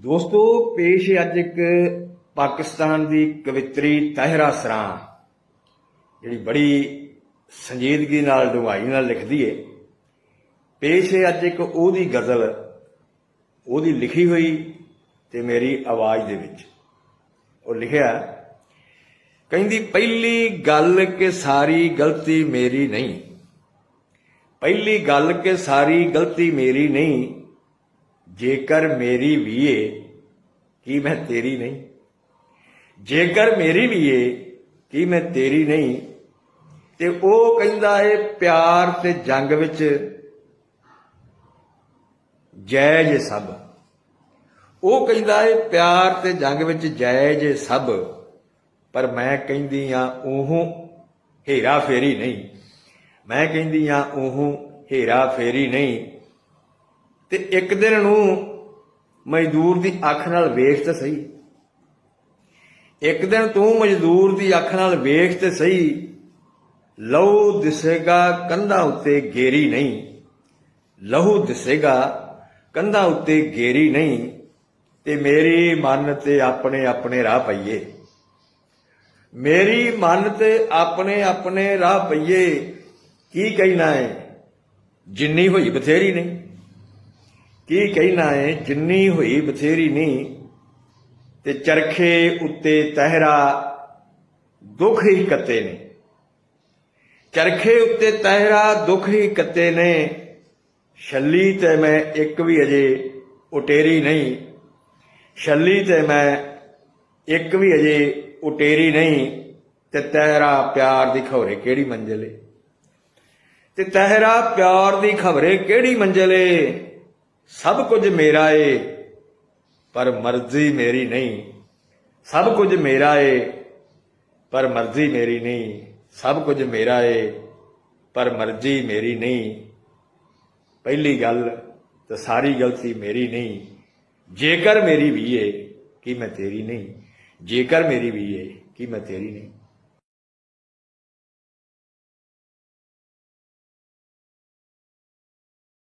ਦੋਸਤੋ, ਪੇਸ਼ ਅੱਜ ਇੱਕ ਪਾਕਿਸਤਾਨ ਦੀ ਕਵਿਤਰੀ ਤਾਹਿਰਾ ਸਰਾਂ, ਜਿਹੜੀ ਬੜੀ ਸੰਜੀਦਗੀ ਨਾਲ, ਡੂੰਘਾਈ ਨਾਲ ਲਿਖਦੀ ਏ ਪੇਸ਼ ਹੈ ਅੱਜ ਇੱਕ ਉਹਦੀ ਗਜ਼ਲ, ਉਹਦੀ ਲਿਖੀ ਹੋਈ ਤੇ ਮੇਰੀ ਆਵਾਜ਼ ਦੇ ਵਿੱਚ। ਉਹ ਲਿਖਿਆ, ਕਹਿੰਦੀ, ਪਹਿਲੀ ਗੱਲ ਕਿ ਸਾਰੀ ਗਲਤੀ ਮੇਰੀ ਨਹੀਂ, ਪਹਿਲੀ ਗੱਲ ਕਿ ਸਾਰੀ ਗਲਤੀ ਮੇਰੀ ਨਹੀਂ ਜੇਕਰ ਮੇਰੀ ਵੀਏ ਏ ਕੀ ਮੈਂ ਤੇਰੀ ਨਹੀਂ? ਜੇਕਰ ਮੇਰੀ ਵੀਏ ਏ ਕੀ ਮੈਂ ਤੇਰੀ ਨਹੀਂ? ਤੇ ਉਹ ਕਹਿੰਦਾ ਏ, ਪਿਆਰ ਤੇ ਜੰਗ ਵਿੱਚ ਜੈ ਜੇ ਸਭ। ਉਹ ਕਹਿੰਦਾ ਏ, ਪਿਆਰ ਤੇ ਜੰਗ ਵਿੱਚ ਜੈ ਜੇ ਸਭ। ਪਰ ਮੈਂ ਕਹਿੰਦੀ ਆ ਉਹ ਹੀਰਾ ਫੇਰੀ ਨਹੀਂ। ਮੈਂ ਕਹਿੰਦੀ ਆ ਉਹ ਹੀਰਾ ਫੇਰੀ ਨਹੀਂ। ਤੇ ਇੱਕ ਦਿਨ ਨੂੰ ਮਜ਼ਦੂਰ ਦੀ ਅੱਖ ਨਾਲ ਵੇਖ ਤੇ ਸਹੀ। ਇੱਕ ਦਿਨ ਤੂੰ ਮਜ਼ਦੂਰ ਦੀ ਅੱਖ ਨਾਲ ਵੇਖ ਤੇ ਸਹੀ। ਲਹੂ ਦਿਸੇਗਾ ਕੰਧਾਂ ਉੱਤੇ ਗੇਰੀ ਨਹੀਂ। ਲਹੂ ਦਿਸੇਗਾ ਕੰਧਾਂ ਉੱਤੇ ਗੇਰੀ ਨਹੀਂ। ਤੇ ਮੇਰੀ ਮਨ ਤੇ ਆਪਣੇ ਆਪਣੇ ਰਾਹ ਪਈਏ। ਮੇਰੀ ਮਨ ਤੇ ਆਪਣੇ ਆਪਣੇ ਰਾਹ ਪਈਏ। ਕੀ ਕਹਿਣਾ ਹੈ ਜਿੰਨੀ ਹੋਈ ਬਥੇਰੀ ਨਹੀਂ। ਕੀ ਕਹਿਣਾ ਹੈ ਜਿੰਨੀ ਹੋਈ ਬਥੇਰੀ ਨਹੀਂ ਤੇ ਚਰਖੇ ਉੱਤੇ ਤਹਿਰਾ ਦੁੱਖ ਹੀ ਕੱਤੇ ਨੇ। ਚਰਖੇ ਉੱਤੇ ਤਹਿਰਾ ਦੁੱਖ ਹੀ ਕੱਤੇ ਨੇ, ਛੱਲੀ ਤੇ ਮੈਂ ਇੱਕ ਵੀ ਅਜੇ ਉਟੇਰੀ ਨਹੀਂ। ਛੱਲੀ ਤੇ ਮੈਂ ਇੱਕ ਵੀ ਅਜੇ ਉਟੇਰੀ ਨਹੀਂ, ਤੇ ਤਹਿਰਾ ਪਿਆਰ ਦੀ ਖਬਰੇ ਕਿਹੜੀ ਮੰਜ਼ਿਲ ਏ? ਤੇ ਤਹਿਰਾ ਪਿਆਰ ਦੀ ਖਬਰੇ ਕਿਹੜੀ ਮੰਜ਼ਿਲ ਏ? ਸਭ ਕੁਝ ਮੇਰਾ ਏ, ਪਰ ਮਰਜ਼ੀ ਮੇਰੀ ਨਹੀਂ। ਸਭ ਕੁਝ ਮੇਰਾ ਏ, ਪਰ ਮਰਜ਼ੀ ਮੇਰੀ ਨਹੀਂ। ਸਭ ਕੁਝ ਮੇਰਾ ਏ, ਪਰ ਮਰਜ਼ੀ ਮੇਰੀ ਨਹੀਂ। ਪਹਿਲੀ ਗੱਲ ਤਾਂ ਸਾਰੀ ਗਲਤੀ ਮੇਰੀ ਨਹੀਂ। ਜੇਕਰ ਮੇਰੀ ਵੀ ਏ, ਕਿ ਮੈਂ ਤੇਰੀ ਨਹੀਂ? ਜੇਕਰ ਮੇਰੀ ਵੀ ਏ, ਕਿ ਮੈਂ ਤੇਰੀ ਨਹੀਂ?